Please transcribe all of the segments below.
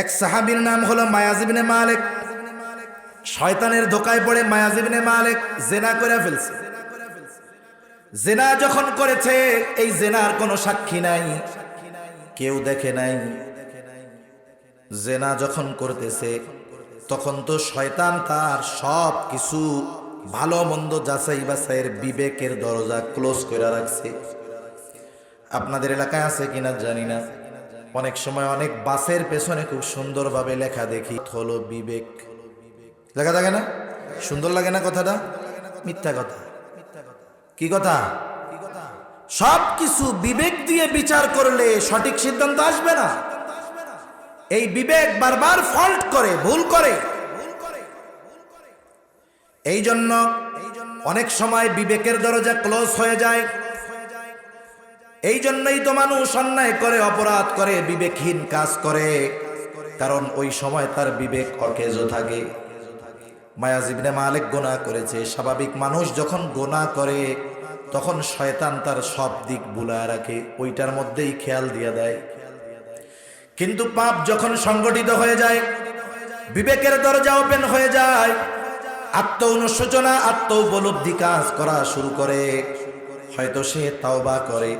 এক সাহাবীর নাম হলো মায়াজিবনে মালিক। শয়তানের ধোকায় পড়ে মায়াজিবিনে মালিক জেনা করে ফেলছে। জেনা যখন করেছে, এই জেনার কোনো সাক্ষী নাই। কেউ দেখে নাই। জেনা যখন করতেছে, তখন তো শয়তান তার সব কিছু ভালো মন্দ যাচাই বাছাইয়ের বিবেকের দরজা ক্লোজ করে রাখছে। আপনাদের এলাকায় আছে কিনা জানি না। অনেক সময় অনেক বাসের পেছনে খুব সুন্দরভাবে লেখা দেখি হলো বিবেক। লেখা থাকে না? সুন্দর লাগে না কথাটা? মিথ্যা কথা। কি কথা? সব কিছু বিবেক দিয়ে বিচার করলে সঠিক সিদ্ধান্ত আসবে না। এই বিবেক বারবার ফল্ট করে, ভুল করে। এই জন্য অনেক সময় বিবেকের দরজা ক্লোজ হয়ে যায়। এই জন্যই তো মানুষ অন্যায় করে, অপরাধ করে, বিবেকহীন কাজ করে। কারণ ওই সময় তার বিবেক অকেজ থাকে। মায়াজিবনে মালিক গোনা করেছে। স্বাভাবিক মানুষ যখন গোনা করে, তখন শয়তান তার সব দিক বুলা রাখে, ওইটার মধ্যেই খেয়াল দিয়ে দেয়। কিন্তু পাপ যখন সংগঠিত হয়ে যায়, বিবেকের দরজা ওপেন হয়ে যায় আত্ম অনুশোচনা আত্ম উপলব্ধি কাজ করা শুরু করে। হয়তো সে তাওবা করে।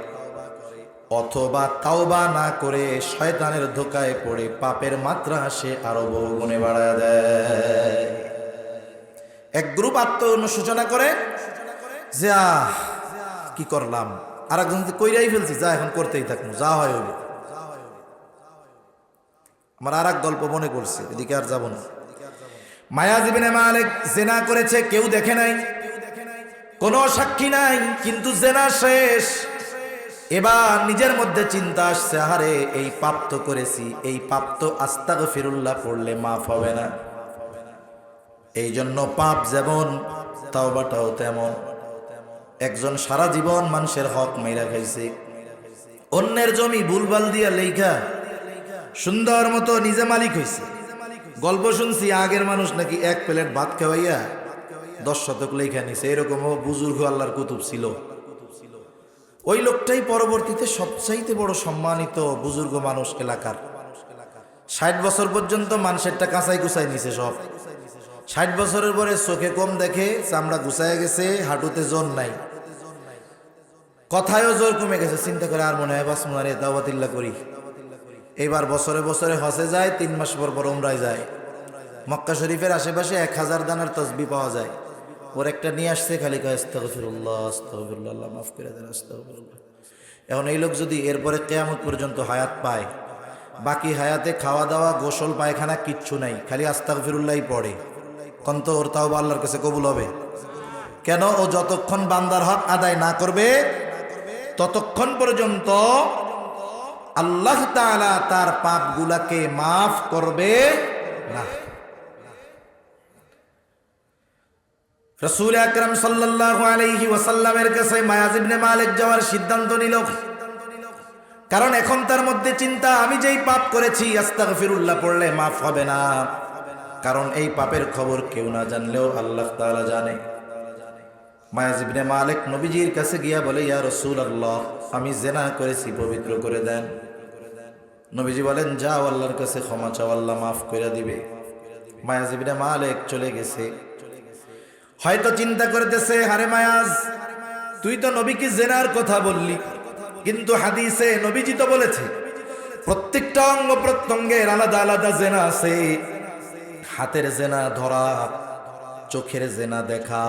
অথবা তাওবা না করে শয়তানের ধোকায় পড়ে পাপের মাত্রা সে আরও বহুগুণে বাড়ায় দেয়। এক গ্রুপ আত্ম অনুশোচনা করে যে, আহ, কি করলাম? আর একজন কইরাই ফেলছি, যা এখন করতেই থাকব, যা হয় হইব। আমার আর এক গল্প মনে করছে এদিকে আর যাব না। মায়াজীবিনে মালিক জেনা করেছে, কেউ দেখে নাই। কোনো সাক্ষী নাই, কিন্তু জেনা শেষ। এবার নিজের মধ্যে চিন্তা আসছে, আহারে, এই পাপ তো করেছি, এই পাপ তো আস্তাগ ফিরুল্লাহ পড়লে মাফ হবে না। এই জন্য পাপ যেমন, তাওবাটাও তেমন। একজন সারা জীবন মানুষের হক মেরা খাইছে। অন্যের জমি ভুলভাল দিয়া লেখা সুন্দর মতো নিজে মালিক হইছে। গল্প শুনছি, আগের মানুষ নাকি এক প্লেট ভাত খাওয়াইয়া দশ শতক লেখা নিছে এরকম বুজুর্গ আল্লাহর কুতুব ছিল। ওই লোকটাই পরবর্তীতে সবচাইতে বড় সম্মানিত বুজুর্গ মানুষ এলাকার। ষাট বছর পর্যন্ত মানুষেরটা কাঁচাই গুছাই নিছে সব। ষাট বছরের পরে চোখে কম দেখে চামড়া গুছায় গেছে, হাঁটুতে জোর নাই। কথায়ও জোর কমে গেছে, চিন্তা করে আর মনে হয় বাস মনে দাওয়াতিল্লা করি। এবার বছরে বছরে হসে যায়, তিন মাস পর পর উমরায় যায়। মক্কা শরীফের আশেপাশে এক হাজার দানার তসবি পাওয়া যায়। ওর একটা নিয়ে আসছে খালি কয় মাফ করে দেন এখন এই লোক যদি এরপরে কেয়ামত পর্যন্ত হায়াত পায়, বাকি হায়াতে খাওয়া দাওয়া, গোসল, পায়খানা কিচ্ছু নাই, খালি আস্তাগফিরুল্লাহই পড়ে। তখন তো ওর তাও আল্লাহর কাছে কবুল হবে? কেন? ও যতক্ষণ বান্দার হক আদায় না করবে, ততক্ষণ পর্যন্ত আল্লাহ তাআলা তার পাপগুলাকে মাফ করবে না। রসুল আকরম সাল্লাল্লাহু আলাইহি ওয়াসাল্লামের কাছে মায়াজিবনে মালিক যাওয়ার সিদ্ধান্ত নিল। কারণ এখন তার মধ্যে চিন্তা, আমি যেই পাপ করেছি, আস্তাগফিরুল্লাহ পড়লে মাফ হবে না। কারণ এই পাপের খবর কেউ না জানলেও আল্লাহ তাআলা জানে। মায়াজিবনে মালিক নবীজির কাছে গিয়া বলে, ইয়া রসুল আল্লাহ আমি জেনা করেছি, পবিত্র করে দেন। নবীজি বলেন, যাও, আল্লাহর কাছে ক্ষমা চাও, আল্লাহ মাফ করে দিবে। মায়াজিবনে মালিক চলে গেছে। হয়তো চিন্তা করতেছে, হারে মায়াজ, তুই তো নবীকে জেনার কথা বললি। কিন্তু হাদিসে নবীজি তো বলেছে, প্রত্যেকটা অঙ্গ প্রত্যঙ্গের আলাদা আলাদা জেনা আছে। হাতের জেনা ধরা, চোখের জেনা দেখা,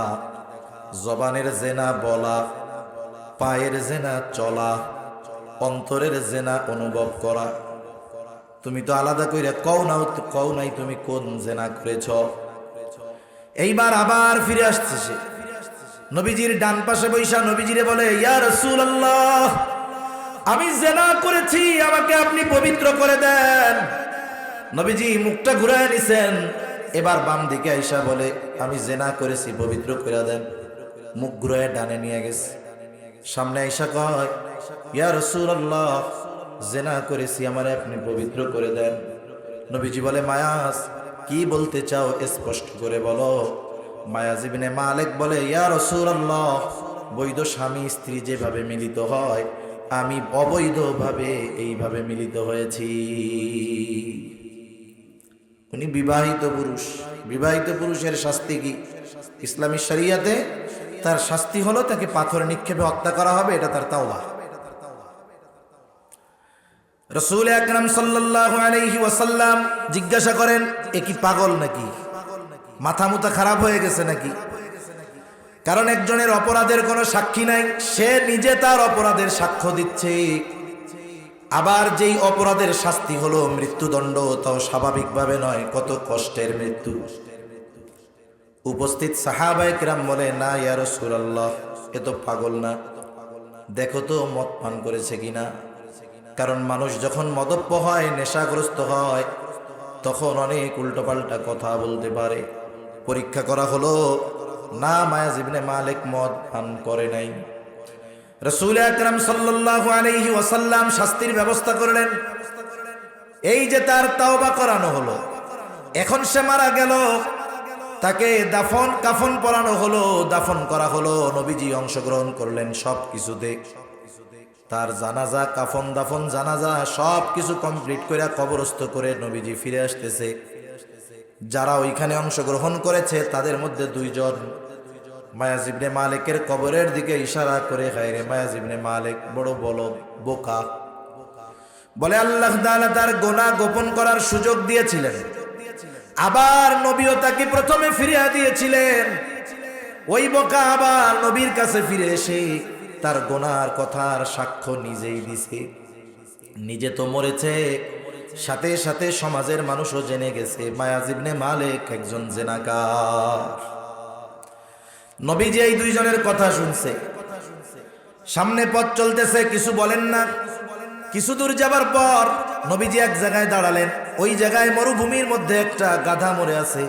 জবানের জেনা বলা, পায়ের জেনা চলা, অন্তরের জেনা অনুভব করা। তুমি তো আলাদা কইরা কও নাও কও নাই তুমি কোন জেনা করেছ? এইবার আবার ফিরে আসছে সে। নবীজির ডান পাশে বৈশা নবীজিরে বলে, ইয়া রাসূলুল্লাহ, আমি জেনা করেছি, আমাকে আপনি পবিত্র করে দেন। নবীজি মুখটা ঘুরায় নিছেন। এবার বাম দিকে আইসা বলে, আমি জেনা করেছি, পবিত্র করে দেন। মুখ ঘুরায় ডানে নিয়ে গেছে। সামনে আইসা কয়, ইয়া রাসূলুল্লাহ, জেনা করেছি, আমারে আপনি পবিত্র করে দেন। নবীজি বলে, মায়াস কি বলতে চাও স্পষ্ট করে বলো। মায়াজিবিনে মালিক বলে, ইয়া রাসূলুল্লাহ, বৈধ স্বামী স্ত্রী যেভাবে মিলিত হয়, আমি অবৈধভাবে এইভাবে মিলিত হয়েছি। উনি বিবাহিত পুরুষ। বিবাহিত পুরুষের শাস্তি কি? ইসলামী শরিয়াতে তার শাস্তি হলো তাকে পাথর নিক্ষেপে হত্যা করা হবে, এটা তার তাওবা। রসুল আকরাম সাল্লাল্লাহু আলাইহি ওয়াসাল্লাম জিজ্ঞাসা করেন, এ কি পাগল নাকি? মাথা মুথা খারাপ হয়ে গেছে নাকি? কারণ একজনের অপরাধের কোনো সাক্ষী নাই, সে নিজে তার অপরাধের সাক্ষ্য দিচ্ছে। আবার যেই অপরাধের শাস্তি হলো মৃত্যুদণ্ড, তাও স্বাভাবিকভাবে নয়, কত কষ্টের মৃত্যু। উপস্থিত সাহাবায়ে কিরাম বলে, না, ইয়া রাসূলুল্লাহ, এ তো পাগল না। দেখো তো, মদ পান করেছে কিনা? কারণ মানুষ যখন মদপ্য হয় নেশাগ্রস্ত হয়, তখন অনেক উল্টোপাল্টা কথা বলতে পারে। পরীক্ষা করা হলো, না মায়াজিবনে মালিক মদ পান করে নাই। রসুল আকরাম সাল্লাল্লাহু আলাইহি ওয়াসাল্লাম শাস্তির ব্যবস্থা করলেন। এই যে তার তাওবা করানো হলো, এখন সে মারা গেল, তাকে দাফন কাফন পরানো হলো, দাফন করা হলো, নবীজি অংশগ্রহণ করলেন সব কিছুতে তার জানাজা, কাফন দাফন, জানাজা সব কিছু কমপ্লিট করে কবরস্থ করে নবীজি ফিরে আসতেছে। যারা ওইখানে অংশগ্রহণ করেছে, তাদের মধ্যে দুইজন। মায়াজিবনে মালিকের কবরের দিকে ইশারা করে, হায়রে মায়াজিবনে মালিক, বড় বড় বোকা। বলে, আল্লাহ তার গোনা গোপন করার সুযোগ দিয়েছিলেন। আবার নবীও তাকে প্রথমে ফিরিয়ে দিয়েছিলেন। ওই বোকা আবার নবীর কাছে ফিরে এসে তার গোনার কথার সাক্ষ্য নিজেই দিছে। নিজে তো মরেছে, সাথে সাথে সমাজের মানুষও জেনে গেছে মায়াজিবনে মালিক একজন জেনাকার। নবীজি এই দুইজনের কথা শুনছে। সামনে পথ চলতেছে, কিছু বলেন না। কিছু দূর যাবার পর নবীজি এক জায়গায় দাঁড়ালেন। ওই জায়গায় মরুভূমির মধ্যে একটা গাধা মরে আছে,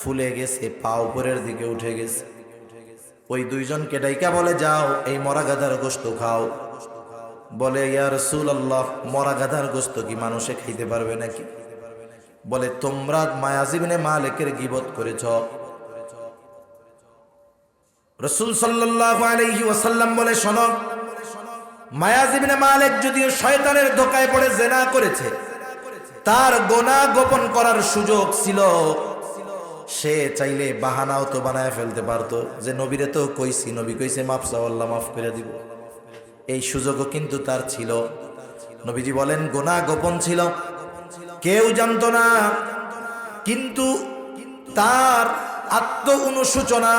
ফুলে গেছে, পা উপরের দিকে উঠে গেছে। ওই দুইজনকে ডাইকা বলে, যাও, এই মরা গাধার গোস্ত খাও। বলে ইয়ার সুল আল্লাহ মরা গাধার গোস্ত কি মানুষে খাইতে পারবে নাকি? বলে, তোমরা মায়াজিবনে মালিকের গিবত করেছ। রসুল সাল্লাল্লাহু আলাইহি ওয়াসাল্লাম বলে, শোনো মায়াজিবনে মালিক যদিও শয়তানের ধোকায় পড়ে, জেনা করেছে, তার গোনা গোপন করার সুযোগ ছিল সে চাইলে বাহানাও তো বানায় ফেলতে পারতো। যে নবীরে তো কইছি, নবী কইছে, মাফ চাও আল্লাহ, মাফ করে দিব। এই সুযোগও কিন্তু তার ছিল। নবীজি বলেন, গোনা গোপন ছিল। কেউ জানতো না, কিন্তু তার আত্ম অনুসূচনা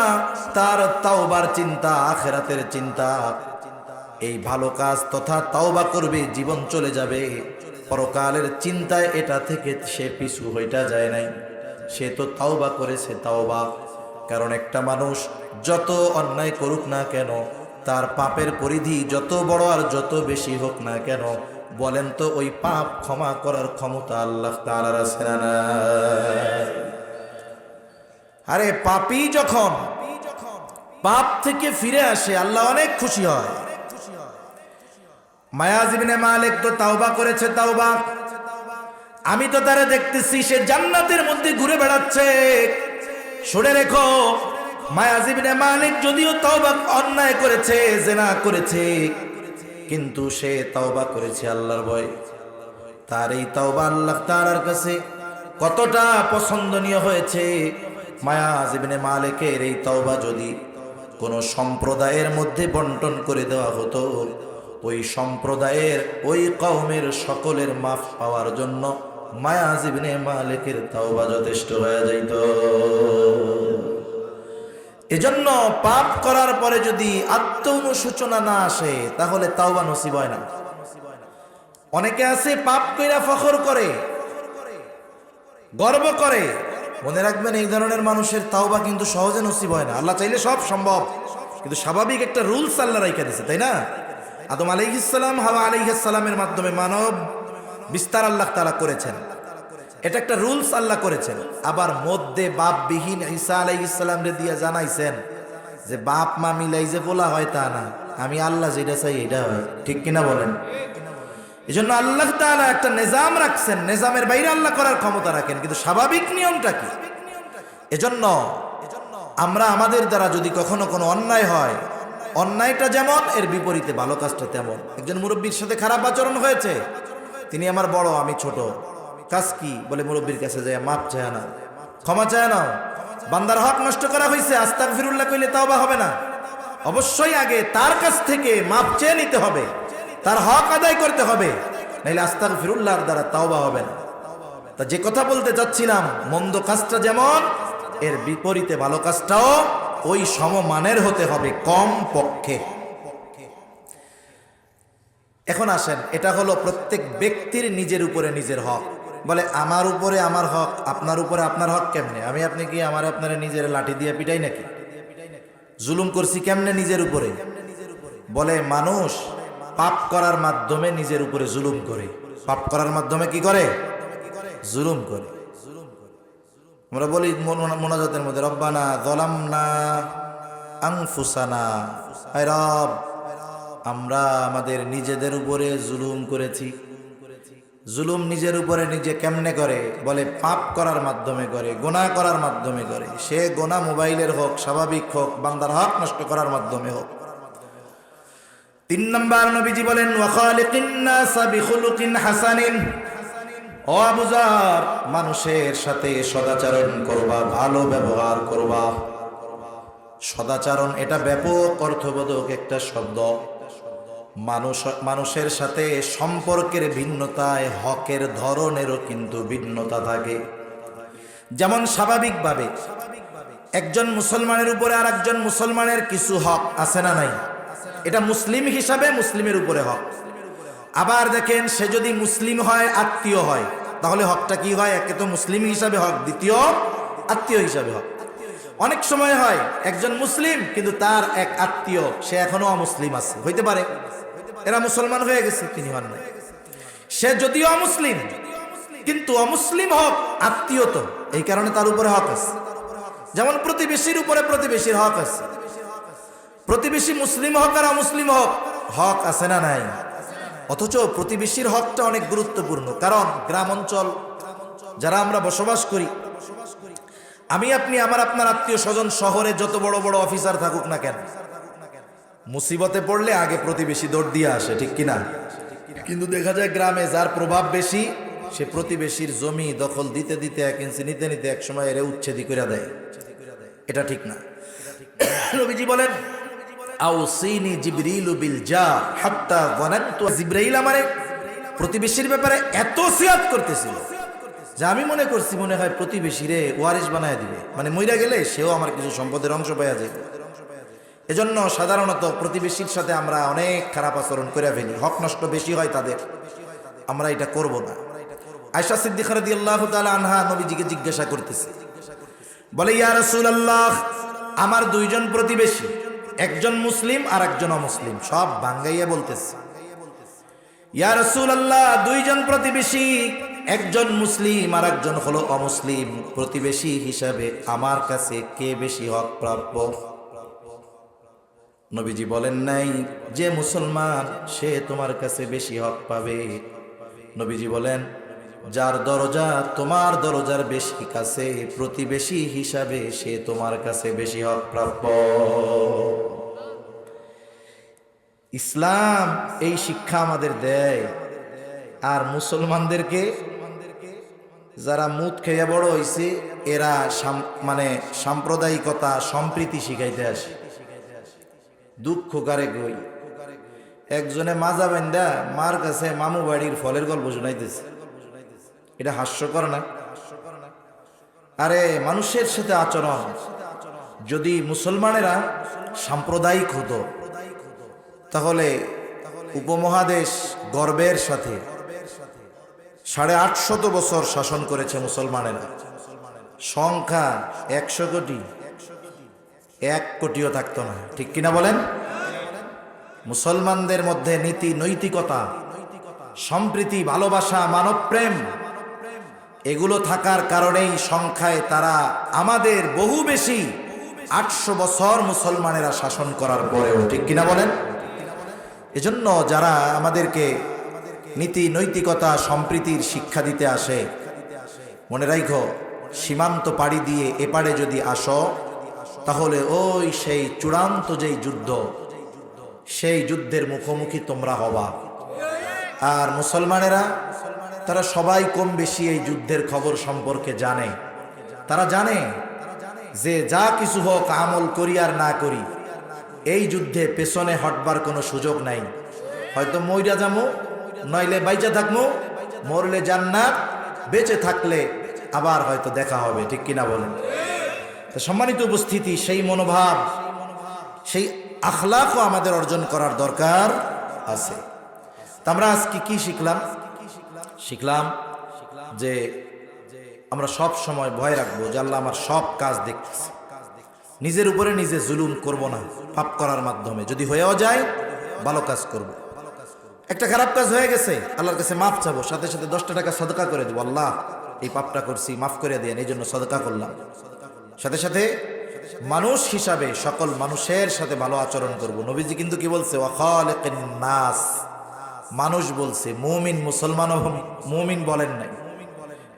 তার তাওবার চিন্তা, আখেরাতের চিন্তা। এই ভালো কাজ তথা তাওবা করবে, জীবন চলে যাবে। পরকালের চিন্তায় এটা থেকে সে পিছু হইটা যায় নাই। সে তো তাওবা করেছে, তাওবা। কারণ একটা মানুষ যত অন্যায় করুক না কেন, তার পাপের পরিধি যত বড় আর যত বেশি হোক না কেন, বলেন তো ওই পাপ ক্ষমা করার ক্ষমতা আল্লাহ তাআলার আছে না আরে পাপি যখন পাপ থেকে ফিরে আসে, আল্লাহ অনেক খুশি হয়। মায়াজিবিনে মালিক তো তাওবা করেছে, তাওবা। আমি তো তারা দেখতেছি, সে জান্নাতের মধ্যে ঘুরে বেড়াচ্ছে। শুনে রেখো মায়াজিবিনে মালিক যদিও তাওবা অন্যায় করেছে, জেনা করেছে, কিন্তু সে তাওবা করেছে আল্লাহর ভয়। তার এই তাওবা আল্লাহ তাআলার কাছে কতটা পছন্দনীয় হয়েছে। মায়াজিবিনে মালিকের এই তাওবা যদি কোন সম্প্রদায়ের মধ্যে বন্টন করে দেওয়া হতো, ওই সম্প্রদায়ের ওই কওমের সকলের মাফ পাওয়ার জন্য মায়াজিবিনে মালিকের তাওবা যথেষ্ট হয়ে যাইত। এজন্য পাপ করার পরে যদি আত্ম অনুসূচনা না আসে, তাহলে তাওবা নসিব হয় না। অনেকে আছে পাপ কইরা ফখর করে, গর্ব করে। মনে রাখবেন, এই ধরনের মানুষের তাওবা কিন্তু সহজে নসিব হয় না। আল্লাহ চাইলে সব সম্ভব, কিন্তু স্বাভাবিক একটা রুলস আল্লাহ রাইখা দিছে, তাই না? আদম আলাইহিসাল্লাম হাওয়া আলাইহিসাল্লামের মাধ্যমে মানব বিস্তার আল্লাহ তারা করেছেন। এটা একটা রুলস আল্লাহ করেছেন। আবার মধ্যে বাপবিহীন ঈসা আলাইহিসাল্লাম রে দিয়ে জানাইছেন যে, বাপ মা মিলাই যে বলা হয় তা না। আমি আল্লাহ যেটা চাই এটা হয়। ঠিক কিনা বলেন? এই জন্য আল্লাহ তাআলা একটা নিজাম রাখছেন। নিজামের বাইরে আল্লাহ করার ক্ষমতা রাখেন। কিন্তু স্বাভাবিক নিয়মটা কি? এজন্য আমরা আমাদের দ্বারা যদি কখনো কোনো অন্যায় হয়, অন্যায়টা যেমন, এর বিপরীতে ভালো কাজটা তেমন। একজন মুরব্বীর সাথে খারাপ আচরণ হয়েছে তিনি আমার বড়, আমি ছোট। কাজ কি বলে মুরব্বীর কাছে যায়, মাপ চায় না। ক্ষমা চায় না বান্দার হক নষ্ট করা হয়েছে আস্তাক ফিরুল্লাহ কইলে তাও বা হবে না। অবশ্যই আগে তার কাছ থেকে মাপ চেয়ে নিতে হবে। তার হক আদায় করতে হবে। নাইলে আস্তাক ফিরুল্লাহর দ্বারা তাও বা হবে না। তা যে কথা বলতে চাচ্ছিলাম, মন্দ কাজটা যেমন, এর বিপরীতে ভালো কাজটাও ওই সমমানের হতে হবে কম পক্ষে এখন আসেন, এটা হলো প্রত্যেক ব্যক্তির নিজের উপরে নিজের হক। বলে, আমার উপরে আমার হক, আপনার উপরে আপনার হক কেমনে? আমি আপনি কি আমার আপনার নিজের লাঠি দিয়ে পিটাই নাকি? জুলুম করছি কেমনে নিজের উপরে? বলে, মানুষ পাপ করার মাধ্যমে নিজের উপরে জুলুম করে। পাপ করার মাধ্যমে কি করে? জুলুম করে। আমরা বলি, মন- মোনাজাতের মধ্যে, রব্বানা দলামনা আংফুসানা রব! আমরা আমাদের নিজেদের উপরে জুলুম করেছি। জুলুম নিজের উপরে নিজে কেমনে করে? বলে পাপ করার মাধ্যমে করে গোনা করার মাধ্যমে করে। সে গোনা মোবাইলের হোক, স্বাভাবিক হোক, বান্দার হক নষ্ট করার মাধ্যমে হোক। তিন নম্বর নবীজি বলেন হাসানিন। ও আবুজার মানুষের সাথে সদাচরণ করবা, ভালো ব্যবহার করবা। সদাচরণ এটা ব্যাপক অর্থবোধক একটা শব্দ। মানুষ, মানুষের সাথে সম্পর্কের ভিন্নতায় হকের ধরনেরও কিন্তু ভিন্নতা থাকে। যেমন স্বাভাবিকভাবে একজন মুসলমানের উপরে আর একজন মুসলমানের কিছু হক আছে না নাই? এটা মুসলিম হিসাবে মুসলিমের উপরে হক। আবার দেখেন, সে যদি মুসলিম হয়, আত্মীয় হয়, তাহলে হকটা কি হয়? একে তো মুসলিম হিসাবে হক, দ্বিতীয় আত্মীয় হিসাবে হক। অনেক সময় হয়, একজন মুসলিম, কিন্তু তার এক আত্মীয়, সে এখনও অমুসলিম আছে। হইতে পারে। এরা মুসলমান হয়ে গেছে, তিনি হন নাই। সে যদিও অমুসলিম, কিন্তু অমুসলিম হক আত্মীয় তো, এই কারণে তার উপরে হক আছে। যেমন প্রতিবেশীর উপরে প্রতিবেশীর হক আছে। প্রতিবেশী মুসলিম হক আর অমুসলিম হক হক আছে না নাই? অথচ প্রতিবেশীর হকটা অনেক গুরুত্বপূর্ণ, কারণ গ্রাম অঞ্চল, যারা আমরা বসবাস করি, আমি, আপনি, আমার, আপনার আত্মীয় স্বজন শহরে যত বড় বড় অফিসার থাকুক না কেন মুসিবতে পড়লে আগে প্রতিবেশী দৌড় দিয়ে আসে, ঠিক কিনা? কিন্তু দেখা যায় গ্রামে যার প্রভাব বেশি, সে প্রতিবেশীর জমি দখল দিতে দিতে এক ইঞ্চি নিতে নিতে এক সময় এরে উচ্ছেদি করে দেয়। এটা ঠিক না। রবিজি বলেন, আউসিনি জিবরিলু বিল যা হাত্তা যানানতু জিবরাইল আমারে প্রতিবেশীর ব্যাপারে এত সিয়াত করতেছিল যে আমি মনে করছি মনে হয় প্রতিবেশীরে ওয়ারিশ বানায় দিবে। মানে মইরা গেলে সেও আমার কিছু সম্পদের অংশ পাইয়া যাবে এজন্য সাধারণত প্রতিবেশীর সাথে আমরা অনেক খারাপ আচরণ করে ফেলি। হক নষ্ট বেশি হয় তাদের। আমরা এটা করব না। আয়সা সিদ্দিকার দিয়ে আল্লাহ আনহা নবীজিকে জিজ্ঞাসা করতেছে। বলে, ইয়া রসুল আল্লাহ আমার দুইজন প্রতিবেশী, একজন মুসলিম আর একজন অমুসলিম, সব বাঙ্গাইয়া বলতেছে। ইয়া রসুল আল্লাহ দুইজন প্রতিবেশী, একজন মুসলিম আর একজন হলো অমুসলিম। প্রতিবেশী হিসাবে আমার কাছে কে বেশি হক প্রাপ্য? নবীজি বলেন নাই যে মুসলমান, সে তোমার কাছে বেশি হক পাবে। নবীজি বলেন, যার দরজা তোমার দরজার বেশি কাছে, প্রতিবেশী হিসাবে সে তোমার কাছে বেশি হক প্রাপ্য। ইসলাম এই শিক্ষা আমাদের দেয়। আর মুসলমানদেরকে, যারা মুদ খেয়ে বড় হয়েছে এরা মানে সাম্প্রদায়িকতা, সম্প্রীতি শিখাইতে আসে। দুঃখ কারে কই? একজনে মাজা বান্দা মার কাছে মামু বাড়ির ফলের গল্প শোনাইতেছে। এটা হাস্যকর না? আরে, মানুষের সাথে আচরণ। যদি মুসলমানেরা সাম্প্রদায়িক হতো, তাহলে উপমহাদেশ গর্বের সাথে সাড়ে আটশত বছর শাসন করেছে মুসলমানেরা। সংখ্যা একশো কোটি। এক কোটিও থাকতো না। ঠিক কিনা বলেন? মুসলমানদের মধ্যে নীতি, নৈতিকতা, সম্প্রীতি, ভালোবাসা মানবপ্রেম এগুলো থাকার কারণেই সংখ্যায় তারা আমাদের বহু বেশি আটশো বছর মুসলমানেরা শাসন করার পরেও, ঠিক কিনা বলেন? এজন্য যারা আমাদেরকে নীতি, নৈতিকতা, সম্প্রীতির শিক্ষা দিতে আসে, মনে রাখো সীমান্ত পাড়ি দিয়ে এপারে যদি আসো তাহলে ওই সেই চূড়ান্ত যেই যুদ্ধ, সেই যুদ্ধের মুখোমুখি তোমরা হবা। আর মুসলমানেরা, তারা সবাই কম বেশি এই যুদ্ধের খবর সম্পর্কে জানে। তারা জানে যে যা কিছু হোক আমল করি আর না করি, এই যুদ্ধে পেছনে হটবার কোনো সুযোগ নাই। হয়তো মইরা যামো, নইলে বাইচা থাকমো, মরলে জান্নাত, বেঁচে থাকলে আবার হয়তো দেখা হবে, ঠিক কিনা বলেন? সম্মানিত উপস্থিতি, সেই মনোভাব, সেই আখলাকও আমাদের অর্জন করার দরকার আছে। আমরা আজকে কি শিখলাম? শিখলাম যে আমরা সব সময় ভয় রাখব যে আল্লাহ আমার সব কাজ দেখতেছে। নিজের উপরে নিজে জুলুম করব না, পাপ করার মাধ্যমে। যদি হয়েও যায়, ভালো কাজ করব। একটা খারাপ কাজ হয়ে গেছে, আল্লাহর কাছে মাফ চাবো, সাথে সাথে দশটা টাকা সদকা করে দেবো। আল্লাহ, এই পাপটা করছি, মাফ করে দেন, এই জন্য সদকা করলাম। সাথে সাথে মানুষ হিসাবে সকল মানুষের সাথে ভালো আচরণ করব। নবীজি কিন্তু কি বলছে? নাস। মানুষ বলছে, মুমিন মুসলমানও মুমিন বলেন নাই।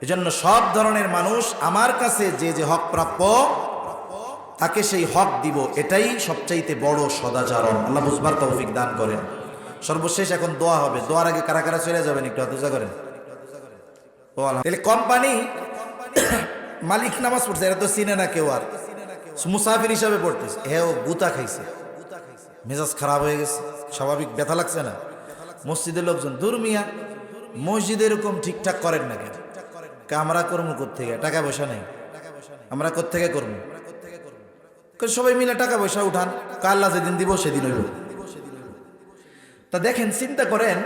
এজন্য সব ধরনের মানুষ আমার কাছে যে যে হক প্রাপ্য, তাকে সেই হক দিব। এটাই সবচাইতে বড় সদাচরণ। আল্লাহ বুঝবার তৌফিক দান করেন। সর্বশেষ এখন দোয়া হবে। দোয়ার আগে কারা কারা চলে যাবেন একটু আদুজা করেন? কোম্পানি মালিক নামাজ পড়ছে এটা তো চিনে না কেউ আর। মুসাফির হিসাবে পড়তেছে হে ও গুতা খাইছে। মেজাজ খারাপ হয়ে গেছে। স্বাভাবিক ব্যথা লাগছে না। মসজিদের লোকজন, দূর মিয়া, মসজিদ এরকম ঠিকঠাক করেন না কেন? আমরা করব কোথেকে টাকা পয়সা নেই। আমরা কোথেকে করব সবাই মিলে টাকা পয়সা উঠান। কাল্লা যেদিন দিব সেদিন হইব। তা দেখেন, চিন্তা করেন,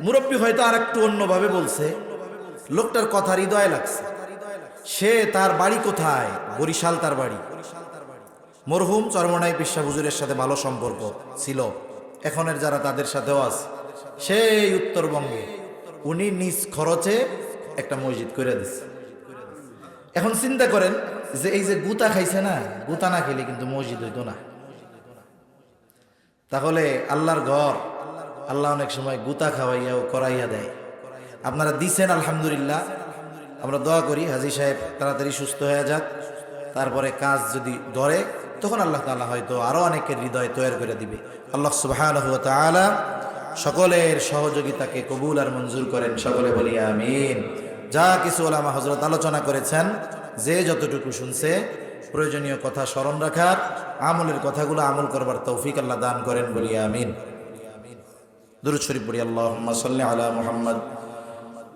মুরব্বী হয়তো আর একটু অন্যভাবে বলছে। লোকটার কথা হৃদয় লাগছে। সে তার বাড়ি কোথায়? বরিশাল তার বাড়ি। মরহুম চরমনাই পিসা হুজুরের সাথে ভালো সম্পর্ক ছিল। এখনের যারা তাদের সাথেও আছে। সেই উত্তরবঙ্গে উনি নিজ খরচে একটা মসজিদ করে দিচ্ছে এখন চিন্তা করেন যে এই যে গুতা খাইছে না, গুতা না খেলে কিন্তু মসজিদ হইতো না। তাহলে আল্লাহর ঘর, আল্লাহ অনেক সময় গুতা খাওয়াইয়াও করাইয়া দেয়। আপনারা দিছেন আলহামদুলিল্লাহ আমরা দোয়া করি, হাজি সাহেব, তাড়াতাড়ি সুস্থ হয়ে যাক। তারপরে কাজ যদি ধরে, তখন আল্লাহ তালা হয়তো আরও অনেকের হৃদয় তৈরি করে দিবে। আল্লাহ ওয়া সকলের সহযোগিতাকে কবুল আর মঞ্জুর করেন, সকলে বলি আমিন। যা কিছু ওলামা হজরত আলোচনা করেছেন, যে যতটুকু শুনছে, প্রয়োজনীয় কথা স্মরণ রাখার, আমলের কথাগুলো আমল করবার তৌফিক আল্লাহ দান করেন, বলি আমিন। দুরুদ শরীফ পড়ি, আল্লাহুম্মা সাল্লি আলা মুহাম্মদ।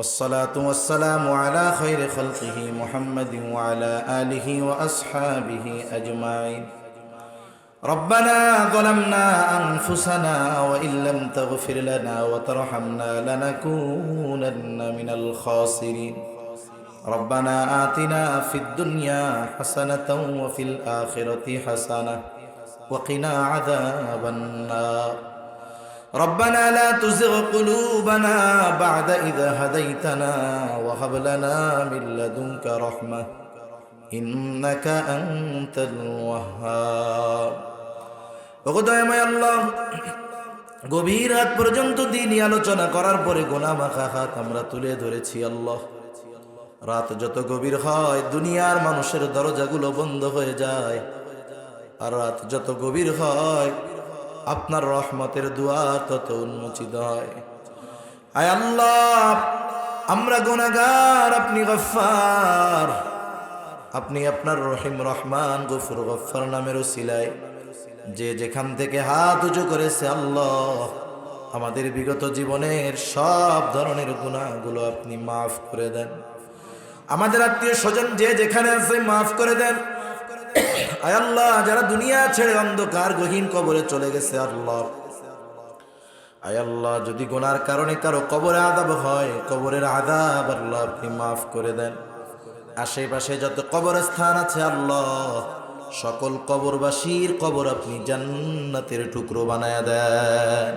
والصلاة والسلام على خير خلقه محمد وعلى آله وأصحابه أجمعين. ربنا ظلمنا أنفسنا وإن لم تغفر لنا وترحمنا لنكونن من الخاسرين. ربنا آتنا في الدنيا حسنة وفي الآخرة حسنة وقنا عذاب النار. ربنا لا تزغ قلوبنا بعد إذا هديتنا وهب لنا من لدنك رحمة إنك أنت الوهاب ওগোদয়ময় আল্লাহ গভীর রাত পর্যন্ত দিনই আলোচনা করার পরে গোনা মাখা হাত আমরা তুলে ধরেছি আল্লাহ রাত যত গভীর হয় দুনিয়ার মানুষের দরজাগুলো বন্ধ হয়ে যায় আর রাত যত গভীর হয় আপনার রহমতের দুয়ার তত উন্মোচিত হয়। আয় আল্লাহ, আমরা গুনাগার আপনি গফার আপনি আপনার রহিম রহমান, গফুর গফার নামের সিলায় যে যেখান থেকে হাত উঁচু করেছে আল্লাহ, আমাদের বিগত জীবনের সব ধরনের গুণাগুলো আপনি মাফ করে দেন। আমাদের আত্মীয় স্বজন যে যেখানে আছে মাফ করে দেন। আল্লাহ, যারা দুনিয়া ছেড়ে অন্ধকার, গহীন কবরে চলে গেছে আল্লাহ। আল্লাহ, যদি গোনার কারণে কারও কবরে আদাব হয়, কবরের আদাব আল্লাহ আপনি মাফ করে দেন। আশেপাশে যত কবরস্থান আছে আল্লাহ, সকল কবরবাসীর কবর আপনি জান্নাতের টুকরো বানায় দেন।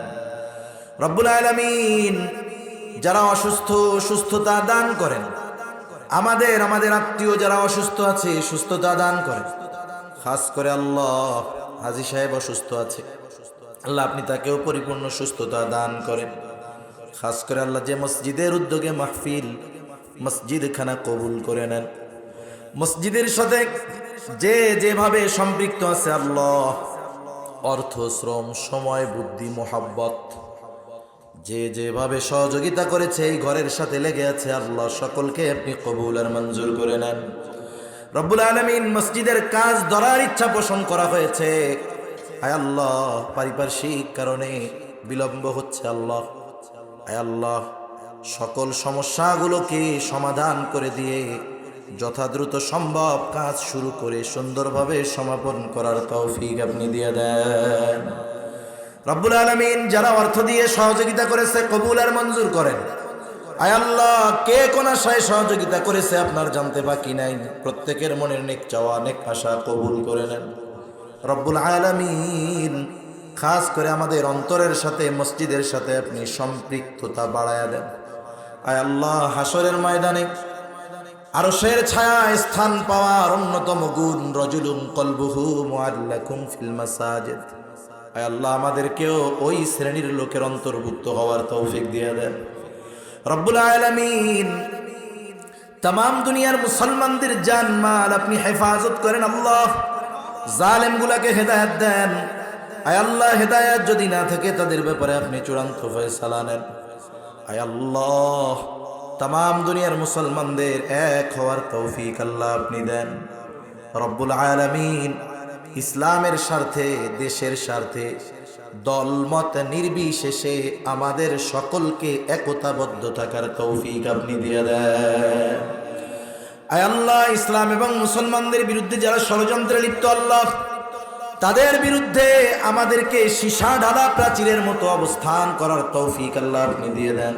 রব্বুল আলামিন, যারা অসুস্থ, সুস্থতা দান করেন। আমাদের আমাদের আত্মীয় যারা অসুস্থ আছে, সুস্থতা দান করে খাস করে আল্লাহ, হাজি সাহেব অসুস্থ আছে। আল্লাহ আপনি তাকেও পরিপূর্ণ সুস্থতা দান করেন। খাস করে আল্লাহ যে মসজিদের উদ্যোগে মাহফিল মসজিদ খানা কবুল করে নেন। মসজিদের সাথে যে যেভাবে সম্পৃক্ত আছে আল্লাহ, অর্থ, শ্রম, সময়, বুদ্ধি, মোহাব্বত, যে যেভাবে সহযোগিতা করেছে এই ঘরের সাথে লেগে আছে আল্লাহ, সকলকে আপনি কবুল আর মঞ্জুর করে নেন। রব্বুল আলমিন মসজিদের কাজ ধরার ইচ্ছা পোষণ করা হয়েছে। আয় আল্লাহ, পারিপার্শ্বিক কারণে বিলম্ব হচ্ছে আল্লাহ। আয় আল্লাহ, সকল সমস্যাগুলোকে সমাধান করে দিয়ে যথাদ্রুত সম্ভব কাজ শুরু করে সুন্দরভাবে সমাপন করার তৌফিক আপনি দিয়ে দেন। রব্বুল আলমিন যারা অর্থ দিয়ে সহযোগিতা করেছে কবুল আর মঞ্জুর করেন। আয় আল্লাহ, কে কোন আশায় সহযোগিতা করেছে আপনার জানতে বাকি নাই? প্রত্যেকের মনের নেক চাওয়া, নেক আশা কবুল করে নেন। রব্বুল আলমিন, খাস করে আমাদের অন্তরের সাথে, মসজিদের সাথে আপনি সম্পৃক্ততা বাড়ায়া দেন। আয় হাসরের ময়দানে আরশের ছায়া স্থান পাওয়ার অন্যতম গুণ রজুলুম কলবুহু মুআল্লাকুম ফিল মাসাজিদ। আয় আল্লাহ, আমাদেরকেও ওই শ্রেণির লোকের অন্তর্ভুক্ত হওয়ার তৌফিক দিয়ে দেন। রব্বুল আলমিন তাম দুনিয়ার মুসলমানদের জান মাল আপনি হেফাজত করেন আল্লাহ। জালেম গুলাকে হেদায়ত দেন। আয় আল্লাহ, হেদায়ত যদি না থাকে তাদের ব্যাপারে আপনি চূড়ান্ত ফয়সালা নেন। আয় আল্লাহ তাম দুনিয়ার মুসলমানদের এক হওয়ার তৌফিক আল্লাহ আপনি দেন। রব্বুল আলামিন, ইসলামের স্বার্থে, দেশের স্বার্থে দলমত নির্বিশেষে আমাদের সকলকে একতাবদ্ধ থাকার তৌফিক আপনি দিয়ে দেন। আল্লাহ, ইসলাম এবং মুসলমানদের বিরুদ্ধে যারা ষড়যন্ত্রে লিপ্ত আল্লাহ, তাদের বিরুদ্ধে আমাদেরকে সীসা ঢালা প্রাচীরের মতো অবস্থান করার তৌফিক আল্লাহ আপনি দিয়ে দেন।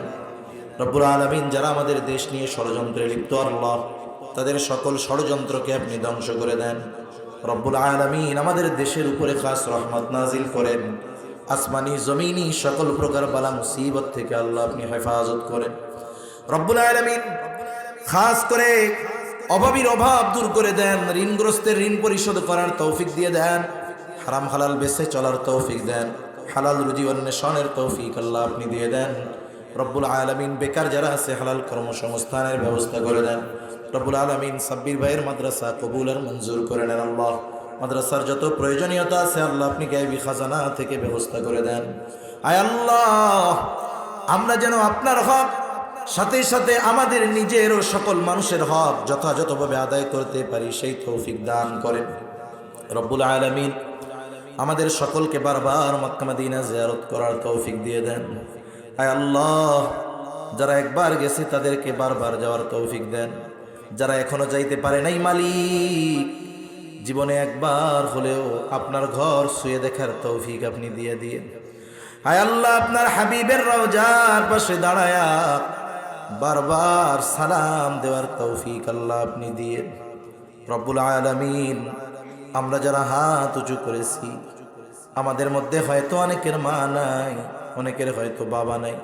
রব্বুল আলমিন যারা আমাদের দেশ নিয়ে ষড়যন্ত্রে লিপ্ত আল্লাহ, তাদের সকল ষড়যন্ত্রকে আপনি ধ্বংস করে দেন। রব্বুল আলমিন আমাদের দেশের উপরে খাস রহমত নাজিল করেন। আসমানি, জমিনি সকল প্রকার বালা মুসিবত থেকে আল্লাহ আপনি হেফাজত করেন। রব্বুল আলমিন খাস করে অভাবীর অভাব দূর করে দেন, ঋণগ্রস্তের ঋণ পরিশোধ করার তৌফিক দিয়ে দেন, হারাম হালাল বেছে চলার তৌফিক দেন, হালাল রুজি অন্বেষণের তৌফিক আল্লাহ আপনি দিয়ে দেন। রব্বুল আলমিন বেকার যারা আছে, হালাল কর্মসংস্থানের ব্যবস্থা করে দেন। রব্বুল আলমিন সাব্বির ভাইয়ের মাদ্রাসা কবুল আর মঞ্জুর করে নেন আল্লাহ। মাদ্রাসার যত প্রয়োজনীয়তা আছে, আল্লাহ আপনি গাইবি খাজানা থেকে ব্যবস্থা করে দেন। আয় আল্লাহ, আমরা যেন আপনার হক, সাথে সাথে আমাদের নিজেরও সকল মানুষের হক যথাযথভাবে আদায় করতে পারি, সেই তৌফিক দান করেন। রব্বুল আলমিন আমাদের সকলকে বারবার মক্কামাদিনা জিয়ারত করার তৌফিক দিয়ে দেন। আয় আল্লাহ, যারা একবার গেছে তাদেরকে বারবার যাওয়ার তৌফিক দেন। যারা এখনও যাইতে পারে নাই মালিক জীবনে একবার হলেও আপনার ঘর শুয়ে দেখার তৌফিক আপনি দিয়ে দিয়ে আয় আল্লাহ, আপনার হাবিবের রওজার পাশে দাঁড়ায়া বারবার সালাম দেওয়ার তৌফিক আল্লাহ আপনি দিয়ে রব্বুল আলমিন, আমরা যারা হাত উঁচু করেছি, আমাদের মধ্যে হয়তো অনেকের মা নাই, অনেকের হয়তো বাবা নাই।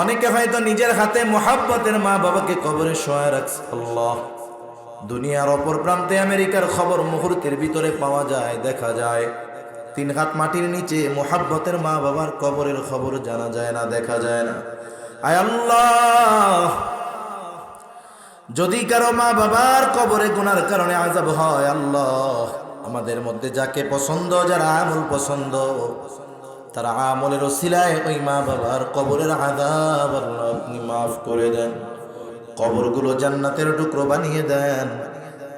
অনেকে হয়তো নিজের হাতে মোহাব্বতের মা বাবাকে কবরে শোয়া রাখছে। আল্লাহ। দুনিয়ার অপর প্রান্তে আমেরিকার খবর মুহূর্তের ভিতরে পাওয়া যায়, দেখা যায়। তিন হাত মাটির নিচে মোহাব্বতের মা বাবার কবরের খবর জানা যায় না, দেখা যায় না। আয় আল্লাহ! যদি কারও মা বাবার কবরে গুনার কারণে আজাব হয়, আল্লাহ! আমাদের মধ্যে যাকে পছন্দ, যারা আমল পছন্দ, তারা আমলের ওসিলায় ওই মা বাবার কবরের আদাব আল্লাহ আপনি মাফ করে দেন। কবরগুলো জান্নাতের টুকরো বানিয়ে দেন।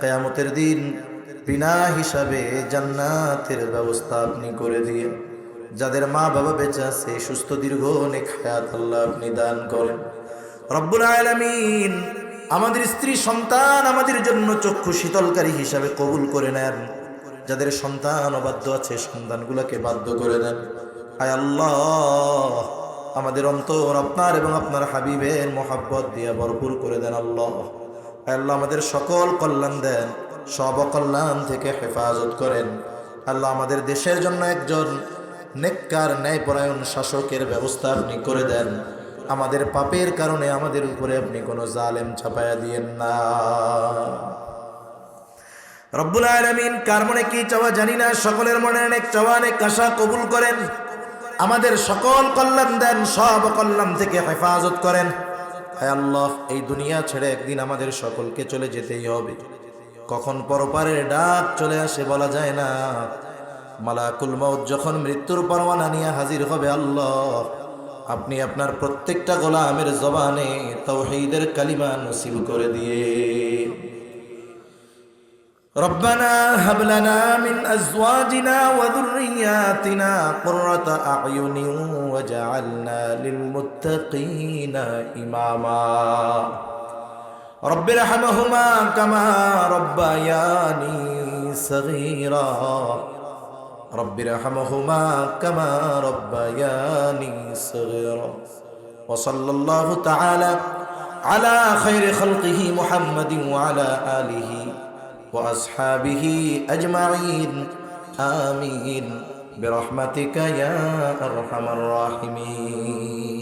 কেয়ামতের দিন বিনা হিসাবে জান্নাতের ব্যবস্থা আপনি করে দিয়ে যাদের মা বাবা বেঁচে আছে, সুস্থ, দীর্ঘ অনেক হায়াত আল্লাহ আপনি দান করেন। রব্বুল আলামিন আমাদের স্ত্রী, সন্তান আমাদের জন্য চক্ষু শীতলকারী হিসাবে কবুল করে নেন। যাদের সন্তান অবাধ্য আছে, সন্তানগুলোকে বাধ্য করে দেন। আয় আল্লাহ! আমাদের অন্তর, আপনার এবং আপনার হাবিবের মোহাব্বত দিয়ে ভরপুর করে দেন আল্লাহ। আল্লাহ, আমাদের সকল কল্যাণ দেন, সব কল্যাণ থেকে হেফাজত করেন। আল্লাহ, আমাদের দেশের জন্য একজন নেককার, ন্যায়পরায়ণ শাসকের ব্যবস্থা আপনি করে দেন। আমাদের পাপের কারণে আমাদের উপরে আপনি কোনো জালেম ছাপায়া দিয়েন না। রব্বুল আলমিন, কার মনে কি চাওয়া জানি না, সকলের মনে অনেক চাওয়া, অনেক আশা কবুল করেন। আমাদের সকল কল্যাণ দেন, সব কল্যাণ থেকে হেফাজত করেন। হায় আল্লাহ, এই দুনিয়া ছেড়ে একদিন আমাদের সকলকে চলে যেতেই হবে। কখন পরপারের ডাক চলে আসে বলা যায় না। মালাকুল মৌত যখন মৃত্যুর পরওয়ানা নিয়ে হাজির হবে আল্লাহ, আপনি আপনার প্রত্যেকটা গোলামের জবানে তৌহিদের কালিমা নসিব করে দিয়ে ربنا هب لنا من أزواجنا وذرياتنا قرة أعين وجعلنا للمتقين إماما. رب ارحمهما كما ربياني صغيرا. رب ارحمهما كما ربياني صغيرا. وصلى الله تعالى على خير خلقه محمد وعلى آله واصحابه اجمعين امين برحمتك يا ارحم الراحمين